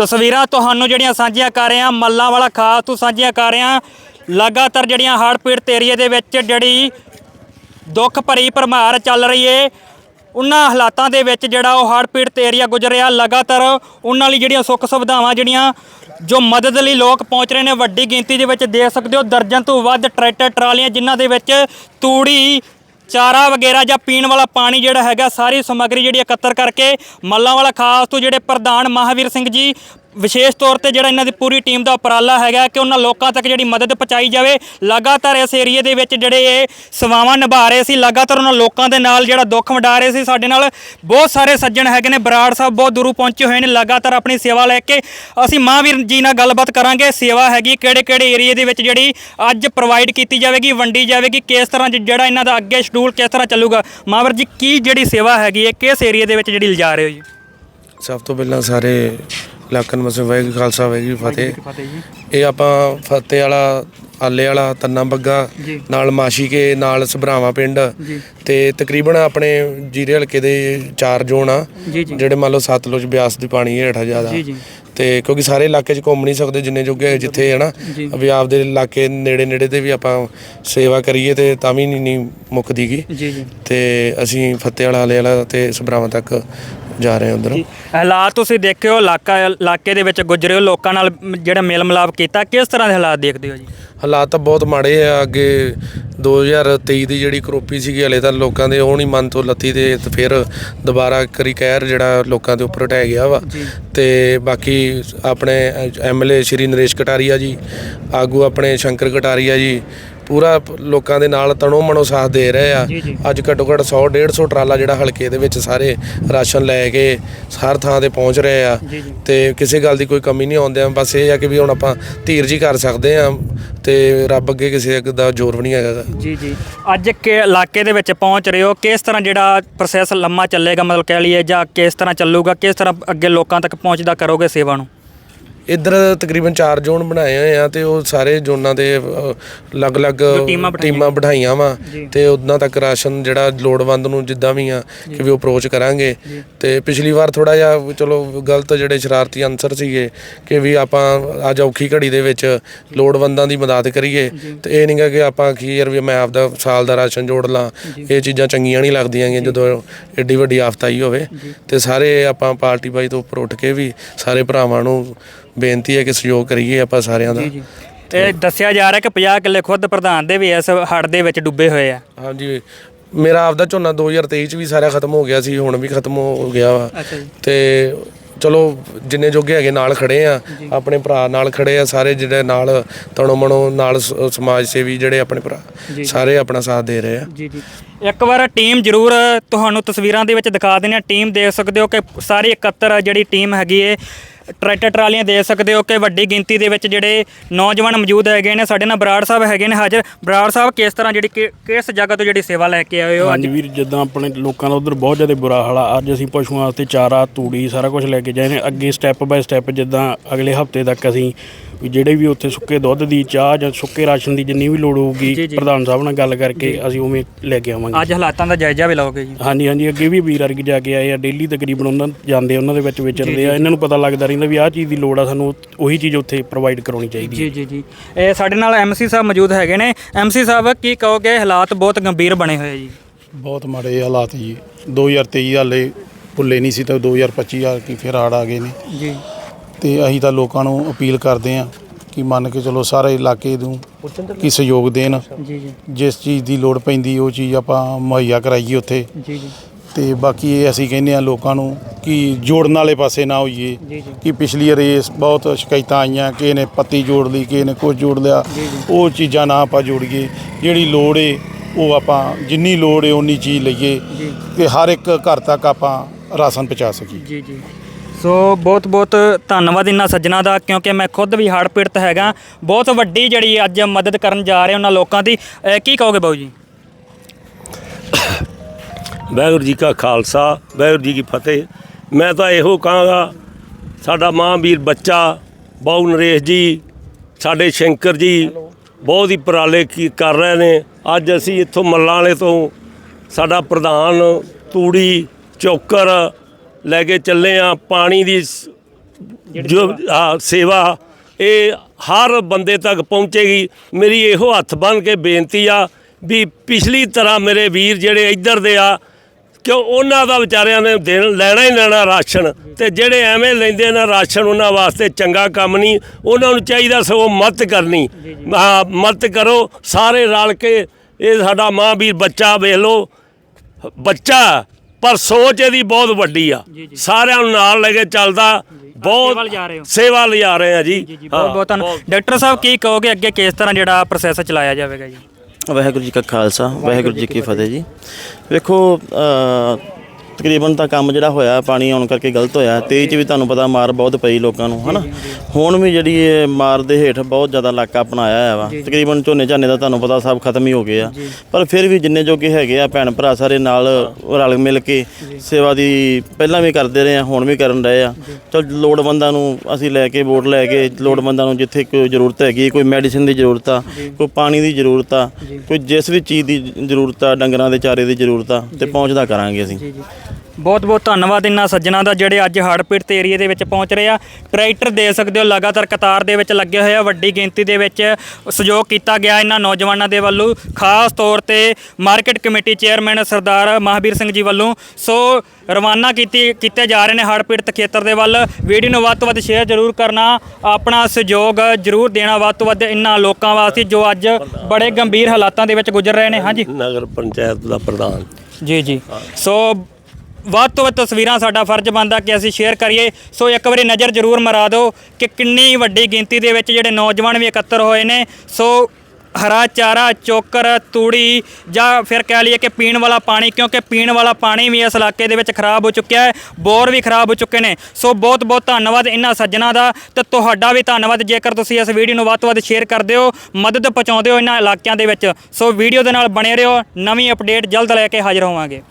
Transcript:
ਤਸਵੀਰਾਂ ਤੁਹਾਨੂੰ ਜਿਹੜੀਆਂ ਸਾਂਝੀਆਂ ਕਰ ਰਹੇ ਹਾਂ, ਮੱਲਾਂ ਵਾਲਾ ਖਾਸ ਤੋਂ ਸਾਂਝੀਆਂ ਕਰ ਰਹੇ ਹਾਂ। ਲਗਾਤਾਰ ਜਿਹੜੀਆਂ ਹੜ੍ਹ ਪੀੜਤ ਏਰੀਏ ਦੇ ਵਿੱਚ ਜਿਹੜੀ ਦੁੱਖ ਭਰੀ ਭਰਮਾਰ ਚੱਲ ਰਹੀ ਏ, ਉਹਨਾਂ ਹਾਲਾਤਾਂ ਦੇ ਵਿੱਚ ਜਿਹੜਾ ਉਹ ਹੜ੍ਹ ਪੀੜਤ ਏਰੀਆ ਗੁਜ਼ਰਿਆ ਲਗਾਤਾਰ ਉਹਨਾਂ ਲਈ ਜਿਹੜੀਆਂ ਸੁੱਖ ਸੁਵਿਧਾਵਾਂ ਜਿਹੜੀਆਂ ਜੋ ਮਦਦ ਲਈ ਲੋਕ ਪਹੁੰਚ ਰਹੇ ਨੇ, ਵੱਡੀ ਗਿਣਤੀ ਦੇ ਵਿੱਚ ਦੇਖ ਸਕਦੇ ਹੋ, ਦਰਜਨ ਤੋਂ ਵੱਧ ਟਰੈਕਟਰ, ਟਰਾਲੀਆਂ ਜਿਨ੍ਹਾਂ ਦੇ ਵਿੱਚ ਤੂੜੀ ਚਾਰਾ ਵਗੈਰਾ ਜਾਂ ਪੀਣ ਵਾਲਾ ਪਾਣੀ ਜਿਹੜਾ ਹੈਗਾ ਸਾਰੀ ਸਮੱਗਰੀ ਜਿਹੜੀ ਇਕੱਤਰ ਕਰਕੇ ਮੱਲਾਂ ਵਾਲਾ ਖਾਸ ਤੋਂ ਜਿਹੜੇ ਪ੍ਰਧਾਨ ਮਹਾਵੀਰ ਸਿੰਘ ਜੀ ਵਿਸ਼ੇਸ਼ ਤੌਰ ਤੇ ਜਿਹੜਾ ਇਹਨਾਂ ਦੀ ਪੂਰੀ ਟੀਮ ਦਾ ਉਪਰਾਲਾ ਹੈਗਾ ਕਿ ਉਹਨਾਂ ਲੋਕਾਂ ਤੱਕ ਜਿਹੜੀ ਮਦਦ ਪਹੁੰਚਾਈ ਜਾਵੇ, ਲਗਾਤਾਰ ਇਸ ਏਰੀਏ ਦੇ ਵਿੱਚ ਜਿਹੜੇ ਇਹ ਸੇਵਾਵਾਂ ਨਿਭਾ ਰਹੇ ਸੀ, ਲਗਾਤਾਰ ਉਹਨਾਂ ਲੋਕਾਂ ਦੇ ਨਾਲ ਜਿਹੜਾ ਦੁੱਖ ਵੰਡਾ ਰਹੇ ਸੀ, ਸਾਡੇ ਨਾਲ ਬਹੁਤ ਸਾਰੇ ਸੱਜਣ ਹੈਗੇ ਨੇ, ਬਰਾੜ ਸਾਹਿਬ ਬਹੁਤ ਦੂਰੋਂ ਪਹੁੰਚੇ ਹੋਏ ਨੇ, ਲਗਾਤਾਰ ਆਪਣੀ ਸੇਵਾ ਲੈ ਕੇ ਅਸੀਂ ਮਹਾਂਵੀਰ ਜੀ ਨਾਲ ਗੱਲਬਾਤ ਕਰਾਂਗੇ, ਸੇਵਾ ਹੈਗੀ ਕਿਹੜੇ ਕਿਹੜੇ ਏਰੀਏ ਦੇ ਵਿੱਚ ਜਿਹੜੀ ਅੱਜ ਪ੍ਰੋਵਾਈਡ ਕੀਤੀ ਜਾਵੇਗੀ, ਵੰਡੀ ਜਾਵੇਗੀ, ਕਿਸ ਤਰ੍ਹਾਂ ਜਿਹੜਾ ਇਹਨਾਂ ਦਾ ਅੱਗੇ ਸ਼ਡਿਊਲ ਕਿਸ ਤਰ੍ਹਾਂ ਚੱਲੂਗਾ, ਮਹਾਂਵੀਰ ਜੀ ਕੀ ਜਿਹੜੀ ਸੇਵਾ ਹੈਗੀ ਹੈ, ਕਿਸ ਏਰੀਏ ਦੇ ਵਿੱਚ ਜਿਹੜੀ ਲਿਜਾ ਰਹੇ ਹੋ ਜੀ? ਸਭ ਤੋਂ ਪਹਿਲਾਂ ਸਾਰੇ ਇਲਾਕਨ ਮਸੇ ਵਾਹਿਗੁਰੂ ਖਾਲਸਾ ਵਾਹਿਗੁਰੂ ਫਤਿਹ ਫਤਿਹ ਜੀ। ਇਹ ਆਪਾਂ ਫਤਿਹ ਵਾਲਾ ਆਲੇ ਵਾਲਾ ਤੰਨਾ ਬੱਗਾ ਜੀ। ਨਾਲ ਮਾਸ਼ੀ ਕੇ ਨਾਲ ਸਭਰਾਵਾਂ ਪਿੰਡ। ਜੀ। ਤੇ ਤਕਰੀਬਨ ਆਪਣੇ ਜੀਰੇ ਹਲਕੇ ਦੇ ਚਾਰ ਜ਼ੋਨ ਆ ਜੀ ਜੀ। ਜਿਹੜੇ ਮੰਨ ਲਓ ਸਤਲੁਜ ਬਿਆਸ ਦੀ ਪਾਣੀ ਹੇਠਾਂ ਜ਼ਿਆਦਾ। ਜੀ ਜੀ। ਤੇ ਕਿਉਂਕਿ ਸਾਰੇ ਇਲਾਕੇ 'ਚ ਘੁੰਮ ਨਹੀਂ ਸਕਦੇ ਜਿੰਨੇ ਜੋਗੇ ਜਿੱਥੇ ਹੈ ਨਾ ਜੀ। ਵੀ ਆਪਦੇ ਇਲਾਕੇ ਨੇੜੇ ਨੇੜੇ ਦੇ ਵੀ ਆਪਾਂ ਸੇਵਾ ਕਰੀਏ ਤੇ ਤਾਂ ਵੀ ਨਹੀਂ ਨਹੀਂ ਮੁੱਕਦੀਗੀ। ਜੀ ਜੀ। ਤੇ ਅਸੀਂ ਫਤਿਹ ਵਾਲਾ ਆਲੇ ਵਾਲਾ ਤੇ ਸਭਰਾਵਾਂ ਤੱਕ ਜਾ ਰਹੇ ਹਾਂ ਉਧਰ ਹਾਲਾਤ ਤੁਸੀਂ ਦੇਖਿਓ ਇਲਾਕਾ ਇਲਾਕੇ ਦੇ ਵਿੱਚ ਗੁਜ਼ਰੇ ਹੋ ਲੋਕਾਂ ਨਾਲ ਜਿਹੜਾ ਮੇਲ ਮਿਲਾਪ ਕੀਤਾ ਕਿਸ ਤਰ੍ਹਾਂ ਦੇ ਹਾਲਾਤ ਦੇਖਦੇ ਹੋ ਜੀ? ਹਾਲਾਤ ਤਾਂ ਬਹੁਤ ਮਾੜੇ ਆ ਅੱਗੇ 2023 ਦੀ ਜਿਹੜੀ ਕਰੋਪੀ ਸੀਗੀ ਹਲੇ ਤਾਂ ਲੋਕਾਂ ਦੇ ਉਹ ਨਹੀਂ ਮਨ ਤੋਂ ਲੱਤੀ ਤੇ ਫਿਰ ਦੁਬਾਰਾ ਕਰੀ ਕਹਿਰ ਜਿਹੜਾ ਲੋਕਾਂ ਦੇ ਉੱਪਰ ਢਹਿ ਗਿਆ ਵਾ। ਤੇ ਬਾਕੀ ਆਪਣੇ ਐਮਐਲਏ ਸ਼੍ਰੀ ਨਰੇਸ਼ ਕਟਾਰੀਆ ਜੀ ਆਗੂ ਆਪਣੇ ਸ਼ੰਕਰ ਕਟਾਰੀਆ ਜੀ ਪੂਰਾ ਲੋਕਾਂ ਦੇ ਨਾਲ ਤਣੋ ਮਨੋ ਸਾਥ ਦੇ ਰਹੇ ਆ ਜੀ, ਜੀ। ਅੱਜ ਘੱਟੋ ਘੱਟ 100 150 ਟਰਾਲਾ ਜਿਹੜਾ ਹਲਕੇ ਦੇ ਵਿੱਚ ਸਾਰੇ ਰਾਸ਼ਨ ਲੈ ਕੇ ਹਰ ਥਾਂ ਤੇ ਪਹੁੰਚ ਰਹੇ ਆ ਜੀ, ਜੀ। ਤੇ ਕਿਸੇ ਗੱਲ ਦੀ ਕੋਈ ਕਮੀ ਨਹੀਂ ਆਉਂਦਿਆਂ ਬਸ ਇਹ ਆ ਕਿ ਵੀ ਹੁਣ ਆਪਾਂ ਧੀਰਜ ਹੀ ਕਰ ਸਕਦੇ ਆ ਤੇ ਰੱਬ ਅੱਗੇ ਕਿਸੇ ਇੱਕ ਦਾ ਜ਼ੋਰ ਵੀ ਨਹੀਂ ਹੈਗਾ। ਜੀ ਜੀ ਅੱਜ ਕਿ ਇਲਾਕੇ ਦੇ ਵਿੱਚ ਪਹੁੰਚ ਰਹੇ ਹੋ ਕਿਸ ਤਰ੍ਹਾਂ ਜਿਹੜਾ ਪ੍ਰੋਸੈਸ ਲੰਮਾ ਚੱਲੇਗਾ ਮਤਲਬ ਕਹਿ ਲਈਏ ਜਾਂ ਕਿਸ ਤਰ੍ਹਾਂ ਚੱਲੂਗਾ ਕਿਸ ਤਰ੍ਹਾਂ ਅੱਗੇ ਲੋਕਾਂ ਤੱਕ ਪਹੁੰਚਦਾ ਕਰੋਗੇ ਸੇਵਾ ਨੂੰ ਇੱਧਰ ਤਕਰੀਬਨ 4 ਜ਼ੋਨ ਬਣਾਏ ਹੋਏ ਆ ਤੇ ਉਹ ਸਾਰੇ ਜ਼ੋਨਾਂ ਦੇ ਅ, ਅਲੱਗ-ਅਲੱਗ ਜੋ ਟੀਮਾਂ ਬਿਠਾਈਆਂ। ਟੀਮਾਂ ਬਿਠਾਈਆਂ ਵਾ ਜੀ। ਤੇ ਉਹਨਾਂ ਤੱਕ ਰਾਸ਼ਨ ਜਿਹੜਾ ਲੋੜਵੰਦ ਨੂੰ ਜਿੱਦਾਂ ਵੀ ਆ ਕਿ ਵੀ ਉਹ ਅਪਰੋਚ ਕਰਾਂਗੇ। ਤੇ ਪਿਛਲੀ ਵਾਰ ਥੋੜਾ ਜਿਹਾ ਵੀ ਚਲੋ ਗਲਤ ਜਿਹੜੇ ਸ਼ਰਾਰਤੀ ਅੰਸਰ ਸੀਗੇ ਕਿ ਵੀ ਆਪਾਂ ਅੱਜ ਔਖੀ ਘੜੀ ਦੇ ਵਿੱਚ ਲੋੜਵੰਦਾਂ ਦੀ ਮਦਦ ਕਰੀਏ। ਤੇ ਇਹ ਨਹੀਂਗਾ ਕਿ ਆਪਾਂ ਕੀ ਯਾਰ ਵੀ ਮੈਂ ਆਪਦਾ ਸਾਲ ਦਾ ਰਾਸ਼ਨ ਜੋੜ ਲਾਂ। ਇਹ ਚੀਜ਼ਾਂ ਚੰਗੀਆਂ ਨਹੀਂ ਲੱਗਦੀਆਂ ਗੀਆਂ ਜਦੋਂ ਏਡੀ ਵੱਡੀ ਆਫਤ ਆਈ ਹੋਵੇ। ਤੇ ਸਾਰੇ ਆਪਾਂ ਪਾਰਟੀ ਬਾਈ ਤੋਂ ਉੱਪਰ ਉੱਠ ਕੇ ਵੀ ਸਾਰੇ ਭਰਾਵਾਂ ਨੂੰ ਬੇਨਤੀ ਹੈ ਕਿ ਸਹਿਯੋਗ ਕਰੀਏ ਆਪਾਂ ਸਾਰਿਆਂ ਦਾ। ਇਹ ਦੱਸਿਆ ਜਾ ਰਿਹਾ ਕਿ 50 ਕਿੱਲੇ ਖੁਦ ਪ੍ਰਧਾਨ ਦੇ ਵੀ ਇਸ ਹੜ੍ਹ ਦੇ ਵਿੱਚ ਡੁੱਬੇ ਹੋਏ ਆ। ਹਾਂਜੀ। ਮੇਰਾ ਆਪਦਾ ਝੋਨਾ 2023 ਚ ਵੀ ਸਾਰਾ ਖਤਮ ਹੋ ਗਿਆ ਸੀ ਹੁਣ ਵੀ ਖਤਮ ਹੋ ਗਿਆ ਵਾ। ਤੇ ਚਲੋ ਜਿੰਨੇ ਜੋਗੇ ਹੈਗੇ ਨਾਲ ਖੜੇ ਆ ਆਪਣੇ ਭਰਾ ਨਾਲ ਖੜੇ ਆ ਸਾਰੇ ਜਿਹੜੇ ਨਾਲ ਤਣੋ ਮਣੋ ਨਾਲ ਸਮਾਜ ਸੇਵੀ ਜਿਹੜੇ ਆਪਣੇ ਭਰਾ। ਸਾਰੇ ਆਪਣਾ ਸਾਥ ਦੇ ਰਹੇ ਆ। ਜੀ ਜੀ। ਇੱਕ ਵਾਰ ਟੀਮ ਜ਼ਰੂਰ ਤੁਹਾਨੂੰ ਤਸਵੀਰਾਂ ਦੇ ਵਿੱਚ ਦਿਖਾ ਦਿੰਦੇ ਹਾਂ ਟੀਮ ਦੇਖ ਸਕਦੇ ਹੋ ਕਿ ਸਾਰੀ ਇਕੱਤਰ ਜਿਹੜੀ ਟੀਮ ਹੈਗੀ ਏ ਟਰੈਕਟਰ ਟਰਾਲੀਆਂ ਦੇਖ ਸਕਦੇ ਹੋ ਕਿ ਵੱਡੀ ਗਿਣਤੀ ਦੇ ਵਿੱਚ ਜਿਹੜੇ ਨੌਜਵਾਨ ਮੌਜੂਦ ਹੈਗੇ ਨੇ ਸਾਡੇ ਨਾਲ ਬਰਾੜ ਸਾਹਿਬ ਹੈਗੇ ਨੇ ਹਾਜ਼ਰ। ਬਰਾੜ ਸਾਹਿਬ ਕਿਸ ਤਰ੍ਹਾਂ ਜਿਹੜੀ ਕਿ- ਕਿਸ ਜਗ੍ਹਾ ਤੋਂ ਜਿਹੜੀ ਸੇਵਾ ਲੈ ਕੇ ਆਏ ਹੋ ਅੱਜ? ਹਾਂਜੀ ਵੀਰ ਜਿੱਦਾਂ ਆਪਣੇ ਲੋਕਾਂ ਦਾ ਉਧਰ ਬਹੁਤ ਜ਼ਿਆਦਾ ਬੁਰਾ ਹਾਲ ਆ। ਅੱਜ ਅਸੀਂ ਪਸ਼ੂਆਂ ਵਾਸਤੇ ਚਾਰਾ ਤੂੜੀ ਸਾਰਾ ਕੁਝ ਲੈ ਕੇ ਜਾਏ ਨੇ। ਅੱਗੇ ਸਟੈਪ ਬਾਏ ਸਟੈਪ ਜਿੱਦਾਂ ਅਗਲੇ ਹਫ਼ਤੇ ਤੱਕ ਅਸੀਂ ਵੀ ਜਿਹੜੇ ਵੀ ਉੱਥੇ ਸੁੱਕੇ ਦੁੱਧ ਦੀ ਚਾਹ ਜਾਂ ਸੁੱਕੇ ਰਾਸ਼ਨ ਦੀ ਜਿੰਨੀ ਵੀ ਲੋੜ ਹੋਊਗੀ। ਪ੍ਰਧਾਨ ਸਾਹਿਬ ਨਾਲ ਗੱਲ ਕਰਕੇ ਅਸੀਂ ਉਵੇਂ ਲੈ ਕੇ ਆਵਾਂਗੇ। ਅੱਜ ਹਾਲਾਤਾਂ ਦਾ ਜਾਇਜ਼ਾ ਵੀ ਲਓਗੇ ਜੀ। ਹਾਂਜੀ ਹਾਂਜੀ ਅੱਗੇ ਵੀ ਵੀਰ ਅਰਗ ਜਾ ਕੇ ਆਏ ਆ ਡੇਲੀ ਤਕਰੀਬਨ ਉਹਨਾਂ ਜਾਂਦੇ ਉਹਨਾਂ ਦੇ ਵਿੱਚ ਵਿਚਰਦੇ ਆ। ਇਹਨਾਂ ਨੂੰ ਪਤਾ ਲੱਗਦਾ ਰਹਿੰਦਾ ਵੀ ਆਹ ਚੀਜ਼ ਦੀ ਲੋੜ ਆ ਸਾਨੂੰ ਉਹੀ ਚੀਜ਼ ਉੱਥੇ ਪ੍ਰੋਵਾਈਡ ਕਰਾਉਣੀ ਚਾਹੀਦੀ ਹੈ। ਜੀ ਜੀ। ਜੀ ਇਹ ਸਾਡੇ ਨਾਲ ਐਮਸੀ ਸਾਹਿਬ ਮੌਜੂਦ ਹੈਗੇ ਨੇ। ਐਮਸੀ ਸਾਹਿਬ ਕੀ ਕਹੋਗੇ ਹਾਲਾਤ ਬਹੁਤ ਗੰਭੀਰ ਬਣੇ ਹੋਏ ਜੀ। ਬਹੁਤ ਮਾੜੇ ਹਾਲਾਤ ਜੀ। 2023 ਹਾਲੇ ਭੁੱਲੇ ਨਹੀਂ ਸੀ ਤਾਂ 2025 ਆ ਕੇ ਫਿਰ ਹੜ੍ਹ ਆ ਗਏ ਨੇ। ਜੀ। ਤੇ ਅਸੀਂ ਤਾਂ ਲੋਕਾਂ ਨੂੰ ਅਪੀਲ ਕਰਦੇ ਹਾਂ ਕਿ ਮੰਨ ਕੇ ਚਲੋ ਸਾਰੇ ਇਲਾਕੇ ਨੂੰ ਕਿ ਸਹਿਯੋਗ ਦੇਣ। ਜੀ ਜੀ। ਜਿਸ ਚੀਜ਼ ਦੀ ਲੋੜ ਪੈਂਦੀ ਉਹ ਚੀਜ਼ ਆਪਾਂ ਮੁਹੱਈਆ ਕਰਾਈਏ ਉੱਥੇ। ਜੀ ਜੀ। ਤੇ ਬਾਕੀ ਇਹ ਅਸੀਂ ਕਹਿੰਦੇ ਆ ਲੋਕਾਂ ਨੂੰ ਕਿ ਜੋੜਨ ਵਾਲੇ ਪਾਸੇ ਨਾ ਹੋਈਏ। ਕਿ ਪਿਛਲੀ ਰੇਸ ਬਹੁਤ ਸ਼ਿਕਾਇਤਾਂ ਆਈਆਂ ਕਿ ਇਹਨੇ ਪੱਤੀ ਜੋੜ ਲਈ ਕਿ ਇਹਨੇ ਕੁਝ ਜੋੜ ਲਿਆ। ਉਹ ਚੀਜ਼ਾਂ ਨਾ ਆਪਾਂ ਜੋੜੀਏ। ਜਿਹੜੀ ਲੋੜ ਏ ਉਹ ਆਪਾਂ ਜਿੰਨੀ ਲੋੜ ਏ ਉਨੀ ਚੀਜ਼ ਲਈਏ। ਕਿ ਹਰ ਇੱਕ ਘਰ ਤੱਕ ਆਪਾਂ ਰਾਸ਼ਨ ਪਹੁੰਚਾ ਸਕੀਏ। ਜੀ ਜੀ। ਸੋ ਬਹੁਤ ਬਹੁਤ ਧੰਨਵਾਦ ਇਹਨਾਂ ਸੱਜਣਾ ਦਾ, ਕਿਉਂਕਿ ਮੈਂ ਖੁਦ ਵੀ ਹੜ੍ਹ ਪੀੜਤ ਹੈਗਾ। ਬਹੁਤ ਵੱਡੀ ਜਿਹੜੀ ਅੱਜ ਮਦਦ ਕਰਨ ਜਾ ਰਹੇ ਉਹਨਾਂ ਲੋਕਾਂ ਦੀ ਅਹ ਕੀ ਕਹੋਗੇ ਬਾਊ ਜੀ? ਵਾਹਿਗੁਰੂ ਜੀ ਕਾ ਖਾਲਸਾ, ਵਾਹਿਗੁਰੂ ਜੀ ਕੀ ਫਤਿਹ। ਮੈਂ ਤਾਂ ਇਹੋ ਕਹਾਂਗਾ, ਸਾਡਾ ਮਹਾਂਵੀਰ ਬੱਚਾ ਬਾਉ ਨਰੇਸ਼ ਜੀ, ਸਾਡੇ ਸ਼ੰਕਰ ਜੀ, ਬਹੁਤ ਹੀ ਉਪਰਾਲੇ ਕੀ ਕਰ ਰਹੇ ਨੇ। ਅੱਜ ਅਸੀਂ ਇੱਥੋਂ ਮੱਲਾਂ ਵਾਲੇ ਤੋਂ ਸਾਡਾ ਪ੍ਰਧਾਨ ਤੂੜੀ ਚੌਕਰ ਲੈ ਕੇ ਚੱਲੇ ਆ ਪਾਣੀ ਦੀ ਸ- ਜੋ ਆ ਸੇਵਾ। ਇਹ ਹਰ ਬੰਦੇ ਤੱਕ ਪਹੁੰਚੇਗੀ। ਮੇਰੀ ਇਹੋ ਹੱਥ ਬੰਨ ਕੇ ਬੇਨਤੀ ਆ ਵੀ ਪਿਛਲੀ ਤਰ੍ਹਾਂ ਮੇਰੇ ਵੀਰ ਜਿਹੜੇ ਇੱਧਰ ਦੇ ਆ ਕਿਉਂ ਉਹਨਾਂ ਦਾ ਵਿਚਾਰਿਆਂ ਨੇ ਦੇਣ ਲੈਣਾ ਹੀ ਲੈਣਾ ਰਾਸ਼ਨ। ਤੇ ਜਿਹੜੇ ਐਵੇਂ ਲੈਂਦੇ ਨੇ ਰਾਸ਼ਨ ਉਹਨਾਂ ਵਾਸਤੇ ਚੰਗਾ ਕੰਮ ਨਹੀਂ। ਉਹਨਾਂ ਨੂੰ ਚਾਹੀਦਾ ਸਗੋਂ ਮਦਦ ਕਰਨੀ। ਹਾਂ ਮਦਦ ਕਰੋ। ਸਾਰੇ ਰਲ ਕੇ ਇਹ ਸਾਡਾ ਮਾਂ ਵੀਰ ਬੱਚਾ ਵੇਖ ਲਓ। ਬੱਚਾ ਪਰ ਸੋਚ ਇਹਦੀ ਬਹੁਤ ਵੱਡੀ ਆ। ਸਾਰਿਆਂ ਨੂੰ ਨਾਲ ਲੈ ਕੇ ਚੱਲਦਾ। ਬਹੁਤ ਸੇਵਾ ਲਿਜਾ ਰਹੇ ਆ ਜੀ। ਬਹੁਤ ਬਹੁਤ ਧੰਨਵਾਦ ਡਾਕਟਰ ਸਾਹਿਬ ਕੀ ਕਹੋਗੇ ਅੱਗੇ ਕਿਸ ਤਰ੍ਹਾਂ ਜਿਹੜਾ ਪ੍ਰੋਸੈਸ ਚਲਾਇਆ ਜਾਵੇਗਾ ਜੀ? ਵਾਹਿਗੁਰੂ ਜੀ ਕਾ ਖਾਲਸਾ ਵਾਹਿਗੁਰੂ ਜੀ ਕੀ ਫਤਿਹ ਜੀ। ਵੇਖੋ ਅ, ਤਕਰੀਬਨ ਤਾਂ ਕੰਮ ਜਿਹੜਾ ਹੋਇਆ ਪਾਣੀ ਆਉਣ ਕਰਕੇ ਗਲਤ ਹੋਇਆ ਤੇਜ਼ ਚ ਵੀ ਤੁਹਾਨੂੰ ਪਤਾ ਮਾਰ ਬਹੁਤ ਪਈ ਲੋਕਾਂ ਨੂੰ ਹਨਾ? ਹੁਣ ਵੀ ਜਿਹੜੀ ਇਹ ਮਾਰ ਦੇ ਹੇਠ ਬਹੁਤ ਜ਼ਿਆਦਾ ਇਲਾਕਾ ਅਪਣਾਇਆ ਹੋਇਆ ਵਾ। ਤਕਰੀਬਨ ਝੋਨੇ ਝਾਨੇ ਦਾ ਤੁਹਾਨੂੰ ਪਤਾ ਸਭ ਖਤਮ ਹੀ ਹੋ ਗਏ ਆ। ਪਰ ਫਿਰ ਵੀ ਜਿੰਨੇ ਜੋਗੇ ਹੈਗੇ ਆ ਭੈਣ ਭਰਾ ਸਾਰੇ ਨਾਲ ਰਲ ਮਿਲ ਕੇ ਸੇਵਾ ਦੀ ਪਹਿਲਾਂ ਵੀ ਕਰਦੇ ਰਹੇ ਆ ਹੁਣ ਵੀ ਕਰਨ ਰਹੇ ਆ। ਚਲ ਲੋੜਵੰਦਾਂ ਨੂੰ ਅਸੀਂ ਲੈ ਕੇ ਵੋਟ ਲੈ ਕੇ ਲੋੜਵੰਦਾਂ ਨੂੰ ਜਿੱਥੇ ਕੋਈ ਜ਼ਰੂਰਤ ਹੈਗੀ ਕੋਈ ਮੈਡੀਸਿਨ ਦੀ ਜ਼ਰੂਰਤ ਆ ਕੋਈ ਪਾਣੀ ਦੀ ਜ਼ਰੂਰਤ ਆ ਕੋਈ ਜਿਸ ਵੀ ਚੀਜ਼ ਦੀ ਜ਼ਰੂਰਤ ਆ ਡੰਗਰਾਂ ਦੇ ਚਾਰੇ ਦੀ ਜ਼ਰੂਰਤ ਆ ਤੇ ਪਹੁੰਚਦਾ ਕਰਾਂਗੇ ਅਸੀਂ। ਬਹੁਤ ਬਹੁਤ ਧੰਨਵਾਦ ਇਹਨਾਂ ਸੱਜਣਾ ਦਾ ਜਿਹੜੇ ਅੱਜ ਹੜ੍ਹ ਪੀੜਤ ਏਰੀਏ ਦੇ ਵਿੱਚ ਪਹੁੰਚ ਰਹੇ ਆ। ਟਰੈਕਟਰ ਦੇ ਸਕਦੇ ਹੋ ਲਗਾਤਾਰ ਕਤਾਰ ਦੇ ਵਿੱਚ ਲੱਗੇ ਹੋਏ ਆ। ਵੱਡੀ ਗਿਣਤੀ ਦੇ ਵਿੱਚ ਸਹਿਯੋਗ ਕੀਤਾ ਗਿਆ ਇਹਨਾਂ ਨੌਜਵਾਨਾਂ ਦੇ ਵੱਲੋਂ। ਖਾਸ ਤੌਰ ਤੇ market committee chairman Sardar Mahavir Singh ji ਵੱਲੋਂ। ਸੋ ਰਵਾਨਾ ਕੀਤੀ ਕੀਤੇ ਜਾ ਰਹੇ ਨੇ ਹੜ੍ਹ ਪੀੜਤ ਖੇਤਰ ਦੇ ਵੱਲ। ਵੀਡੀਓ ਨੂੰ ਵੱਧ ਤੋਂ ਵੱਧ ਸ਼ੇਅਰ ਜ਼ਰੂਰ ਕਰਨਾ। ਆਪਣਾ ਸਹਿਯੋਗ ਜ਼ਰੂਰ ਦੇਣਾ ਵੱਧ ਤੋਂ ਵੱਧ ਇਹਨਾਂ ਲੋਕਾਂ ਵਾਸਤੇ ਜੋ ਅੱਜ ਬੜੇ ਗੰਭੀਰ ਹਾਲਾਤਾਂ ਦੇ ਵਿੱਚ ਗੁਜ਼ਰ ਰਹੇ ਨੇ। ਹਾਂਜੀ। ਨਗਰ ਪੰਚਾਇਤ ਦਾ ਪ੍ਰਧਾਨ। ਜੀ ਜੀ। ਸੋ ਵੱਧ ਤੋਂ ਵੱਧ ਤਸਵੀਰਾਂ ਸਾਡਾ ਫਰਜ਼ ਬਣਦਾ ਕਿ ਅਸੀਂ ਸ਼ੇਅਰ ਕਰੀਏ। ਸੋ ਇੱਕ ਵਾਰੀ ਨਜ਼ਰ ਜ਼ਰੂਰ ਮਰਾ ਦਿਓ ਕਿ ਕਿੰਨੀ ਵੱਡੀ ਗਿਣਤੀ ਦੇ ਵਿੱਚ ਜਿਹੜੇ ਨੌਜਵਾਨ ਵੀ ਇਕੱਤਰ ਹੋਏ ਨੇ। ਸੋ ਹਰਾ ਚਾਰਾ, ਚੋਕਰ, ਤੂੜੀ ਜਾਂ ਫਿਰ ਕਹਿ ਲਈਏ ਕਿ ਪੀਣ ਵਾਲਾ ਪਾਣੀ, ਕਿਉਂਕਿ ਪੀਣ ਵਾਲਾ ਪਾਣੀ ਵੀ ਇਸ ਇਲਾਕੇ ਦੇ ਵਿੱਚ ਖਰਾਬ ਹੋ ਚੁੱਕਿਆ ਹੈ, ਬੋਰ ਵੀ ਖਰਾਬ ਹੋ ਚੁੱਕੇ ਨੇ। ਸੋ ਬਹੁਤ ਬਹੁਤ ਧੰਨਵਾਦ ਇਹਨਾਂ ਸੱਜਣਾ ਦਾ ਤੇ ਤੁਹਾਡਾ ਵੀ ਧੰਨਵਾਦ। ਜੇਕਰ ਤੁਸੀਂ ਇਸ ਵੀਡੀਓ ਨੂੰ ਵੱਧ ਤੋਂ ਵੱਧ ਸ਼ੇਅਰ ਕਰਦੇ ਹੋ, ਮਦਦ ਪਹੁੰਚਾਉਂਦੇ ਹੋ ਇਹਨਾਂ ਇਲਾਕਿਆਂ ਦੇ ਵਿੱਚ। ਸੋ ਵੀਡੀਓ ਦੇ ਨਾਲ ਬਣੇ ਰਹੋ। ਨਵੀਂ ਅਪਡੇਟ ਜਲਦ ਲੈ ਕੇ ਹਾਜ਼ਰ ਹੋਵਾਂਗੇ।